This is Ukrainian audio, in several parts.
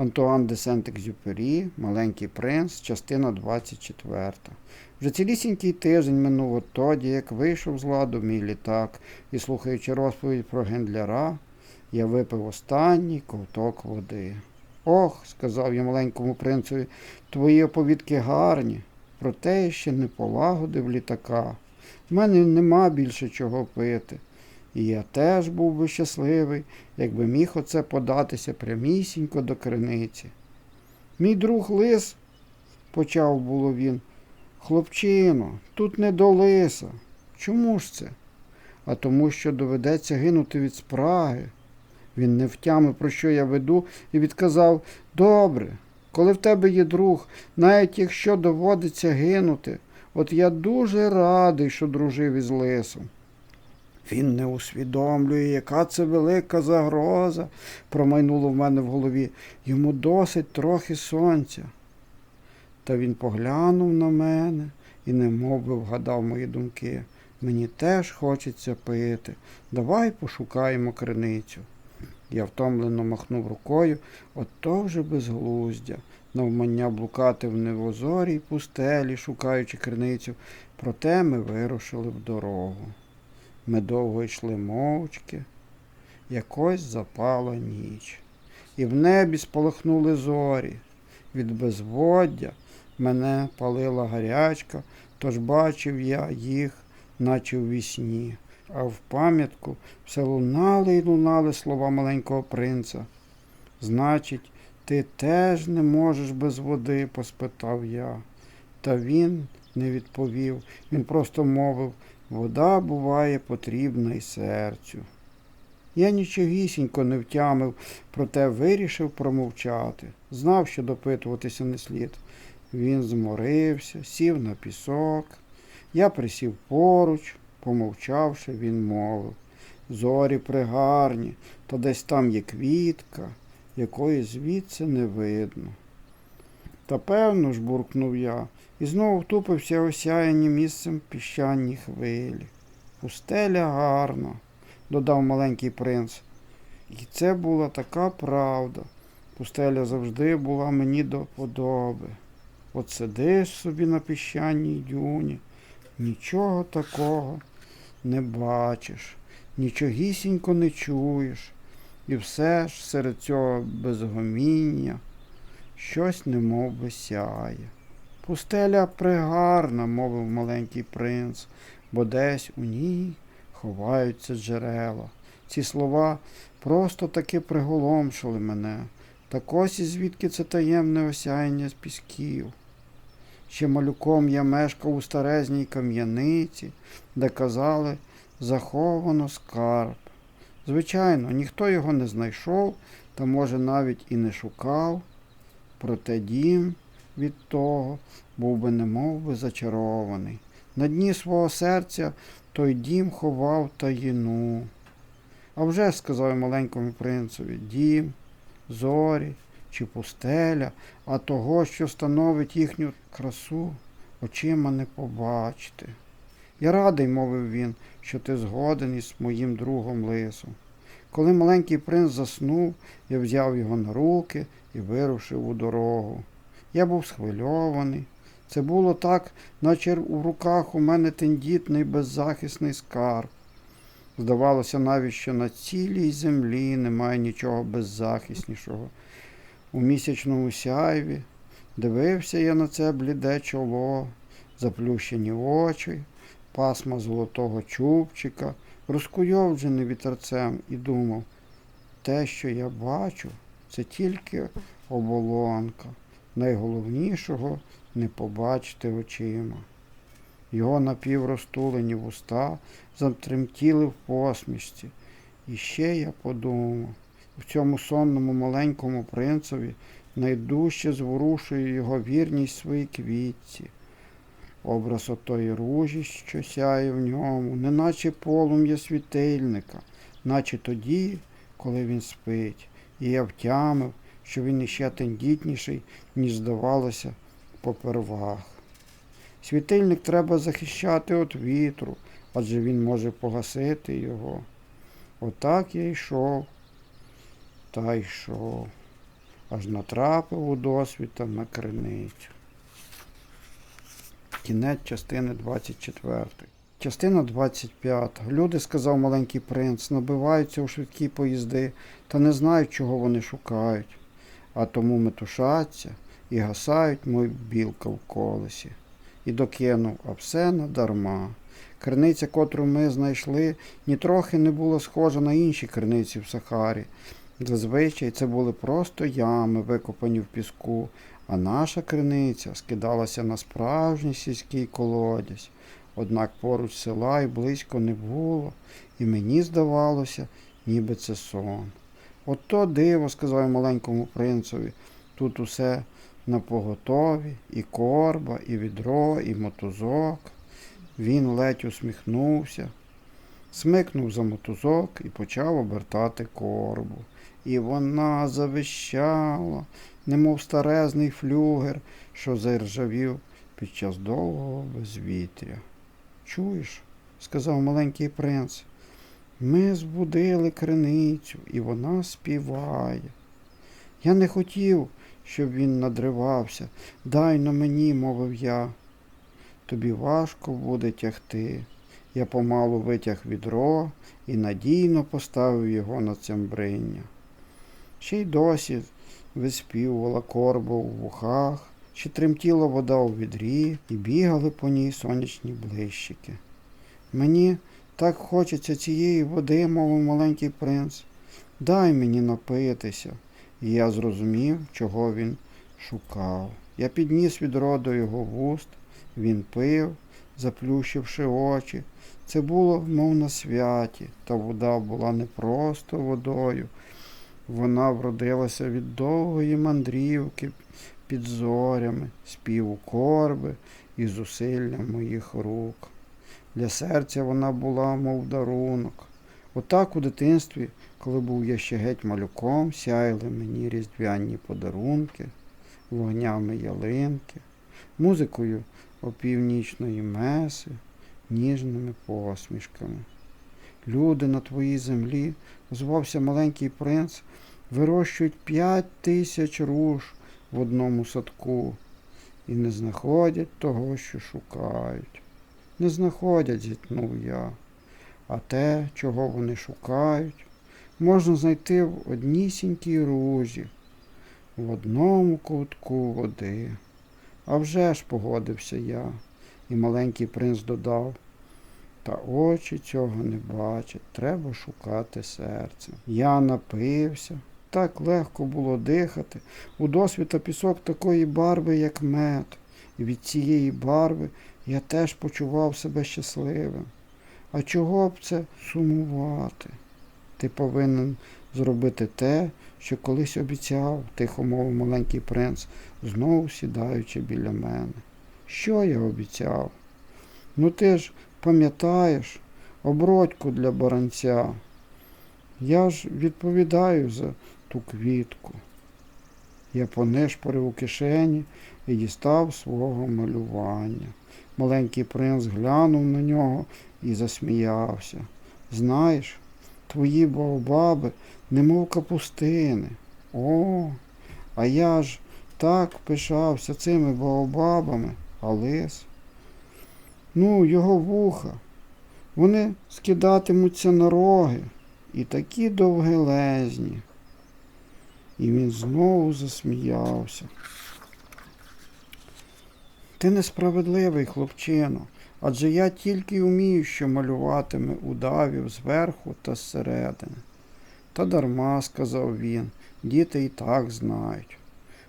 Антуан де Сент-Екзюпері, Маленький принц, частина 24. Вже цілісінький тиждень минув відтоді, як вийшов з ладу мій літак, і, слухаючи розповідь про гендляра, я випив останній ковток води. Ох, сказав я маленькому принцеві, твої оповідки гарні, проте я ще не полагодив літака. В мене нема більше чого пити. І я теж був би щасливий, якби міг оце податися прямісінько до криниці. Мій друг лис, почав було він, хлопчино, тут не до лиса. Чому ж це? А тому, що доведеться гинути від спраги. Він не втямив, про що я веду, і відказав Добре, коли в тебе є друг, навіть якщо доводиться гинути, от я дуже радий, що дружив із лисом. Він не усвідомлює, яка це велика загроза, промайнуло в мене в голові. Йому досить трохи сонця. Та він поглянув на мене і немов би вгадав мої думки. Мені теж хочеться пити. Давай пошукаємо криницю. Я втомлено махнув рукою, ото вже безглуздя, навмання блукати в невозорій пустелі, шукаючи криницю, проте ми вирушили в дорогу. Ми довго йшли мовчки, якось запала ніч, і в небі спалахнули зорі. Від безводдя мене палила гарячка, тож бачив я їх, наче у вісні, а в пам'ятку все лунали й лунали слова маленького принца. Значить, ти теж не можеш без води? поспитав я. Та він не відповів, він просто мовив Вода буває потрібна й серцю. Я нічогісінько не втямив, проте вирішив промовчати. Знав, що допитуватися не слід. Він зморився, сів на пісок. Я присів поруч, помовчавши, він мовив. Зорі пригарні, то десь там є квітка, якої звідси не видно. Та певно ж, буркнув я, і знову втупився осяяні місцем піщані хвилі. Пустеля гарна, додав маленький принц. І це була така правда. Пустеля завжди була мені до подоби. От сидиш собі на піщаній дюні, нічого такого не бачиш, нічогісінько не чуєш. І все ж серед цього безгоміння щось немов би сяє. Пустеля пригарна, мовив маленький принц, бо десь у ній ховаються джерела. Ці слова просто таки приголомшили мене. Так ось і звідки це таємне осяяння з пісків. Ще малюком я мешкав у старезній кам'яниці, де казали заховано скарб. Звичайно, ніхто його не знайшов, та, може, навіть і не шукав. Проте дім від того був би немов би зачарований. На дні свого серця той дім ховав таїну. А вже сказав маленькому принцеві, дім, зорі чи пустеля, а того, що становить їхню красу, очима не побачити. Я радий, мовив він, що ти згоден із моїм другом лисом. Коли маленький принц заснув, я взяв його на руки і вирушив у дорогу. Я був схвильований. Це було так, наче у руках у мене тендітний беззахисний скарб. Здавалося навіть, що на цілій землі немає нічого беззахиснішого. У місячному сяйві дивився я на це бліде чоло, заплющені очі, пасма золотого чубчика, розкуйовджений вітерцем, і думав, те, що я бачу, це тільки оболонка. Найголовнішого не побачити очима. Його напіврозтулені вуста затремтіли в посмішці. І ще я подумав, в цьому сонному маленькому принцеві найдужче зворушує його вірність своїй квітці. Образ отої ружі, що сяє в ньому, неначе полум'я світильника, наче тоді, коли він спить, і я втямив, що він іще тендітніший, ніж здавалося попервах. Світильник треба захищати від вітру, адже він може погасити його. Отак я йшов та йшов. аж натрапив у досвіта на криницю. Кінець частини 24. Частина 25. Люди, сказав маленький принц, набиваються у швидкі поїзди та не знають, чого вони шукають, а тому метушаться і гасають, мов білка в колесі. І докинув, а все надарма. Криниця, котру ми знайшли, нітрохи не була схожа на інші криниці в Сахарі. Зазвичай це були просто ями, викопані в піску, а наша криниця скидалася на справжній сільський колодязь. Однак поруч села й близько не було, і мені здавалося, ніби це сон. Ото диво, сказав маленькому принцеві, тут усе на поготові, і корба, і відро, і мотузок. Він ледь усміхнувся, смикнув за мотузок і почав обертати корбу. І вона завищала, немов старезний флюгер, що заржавів під час довгого безвітря. Чуєш, сказав маленький принц, ми збудили криницю, і вона співає. Я не хотів, щоб він надривався. Дай но мені, мовив я. Тобі важко буде тягти. Я помалу витяг відро і надійно поставив його на цямбриння. Ще й досі виспівувала корба у вухах, ще тремтіла вода у відрі і бігали по ній сонячні блищики. Мені так хочеться цієї води, мовив маленький принц. Дай мені напитися. І я зрозумів, чого він шукав. Я підніс відро до його вуст, він пив, заплющивши очі. Це було, мов на святі, та вода була не просто водою. Вона вродилася від довгої мандрівки під зорями, співу корби і зусиллям моїх рук. Для серця вона була, мов дарунок. Отак у дитинстві, коли був я ще геть малюком, сяяли мені різдвяні подарунки, вогнями ялинки, музикою опівнічної меси, ніжними посмішками. Люди на твоїй землі, звався маленький принц, вирощують п'ять тисяч руш в одному садку і не знаходять того, що шукають. Не знаходять, зітхнув я. А те, чого вони шукають, можна знайти в однісінькій ружі, в одному кутку води. А вже ж погодився я, і маленький принц додав. Та очі цього не бачать, треба шукати серцем. Я напився, так легко було дихати. У досвіта пісок такої барви, як мед, і від цієї барви я теж почував себе щасливим. А чого б це сумувати? Ти повинен зробити те, що колись обіцяв, тихо мовив маленький принц, знову сідаючи біля мене. Що я обіцяв? Ну ти ж пам'ятаєш обродьку для баранця. Я ж відповідаю за ту квітку. Я понишпорив у кишені і дістав свого малювання. Маленький принц глянув на нього і засміявся. Знаєш, твої баобаби, немов капустини. О, а я ж так пишався цими баобабами, а лис. Ну, його вуха. Вони скидатимуться на роги і такі довгелезні. І він знову засміявся. Ти несправедливий, хлопчино, адже я тільки вмію, що малюватиме удавів зверху та зсередини. Та дарма, сказав він, діти і так знають.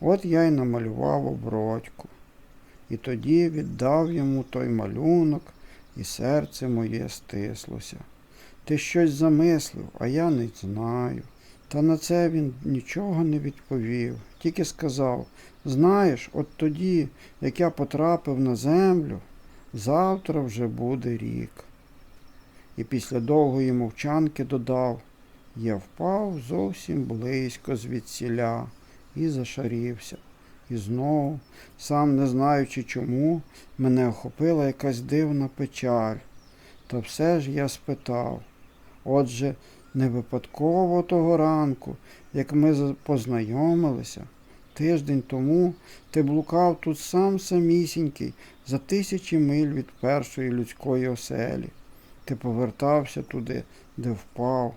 От я й намалював обродьку. І тоді віддав йому той малюнок, і серце моє стислося. Ти щось замислив, а я не знаю. Та на це він нічого не відповів, тільки сказав знаєш, от тоді, як я потрапив на землю, завтра вже буде рік. І після довгої мовчанки додав я впав зовсім близько звідсіля і зашарівся. І знову, сам не знаючи чому, мене охопила якась дивна печаль. Та все ж я спитав. Отже, Не випадково того ранку, як ми познайомилися, тиждень тому ти блукав тут сам самісінький, за тисячі миль від першої людської оселі. Ти повертався туди, де впав.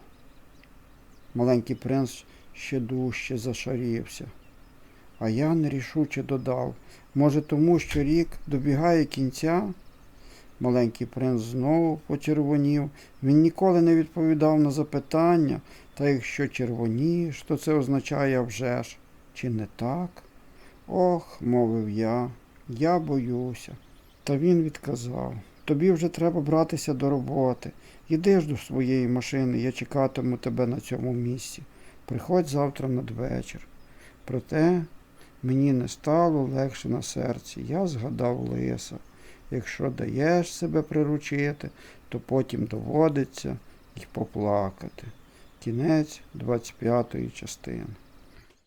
Маленький принц ще дужче зашарівся. А я нерішуче додав, може, тому що рік добігає кінця? Маленький принц знову почервонів. Він ніколи не відповідав на запитання, та якщо червонієш, то це означає вже ж. Чи не так? Ох, мовив я, я боюся. Та він відказав. Тобі вже треба братися до роботи. Іди ж до своєї машини, я чекатиму тебе на цьому місці. Приходь завтра надвечір. Проте мені не стало легше на серці. Я згадав лиса. Якщо даєш себе приручити, то потім доводиться й поплакати. Кінець 25 частини.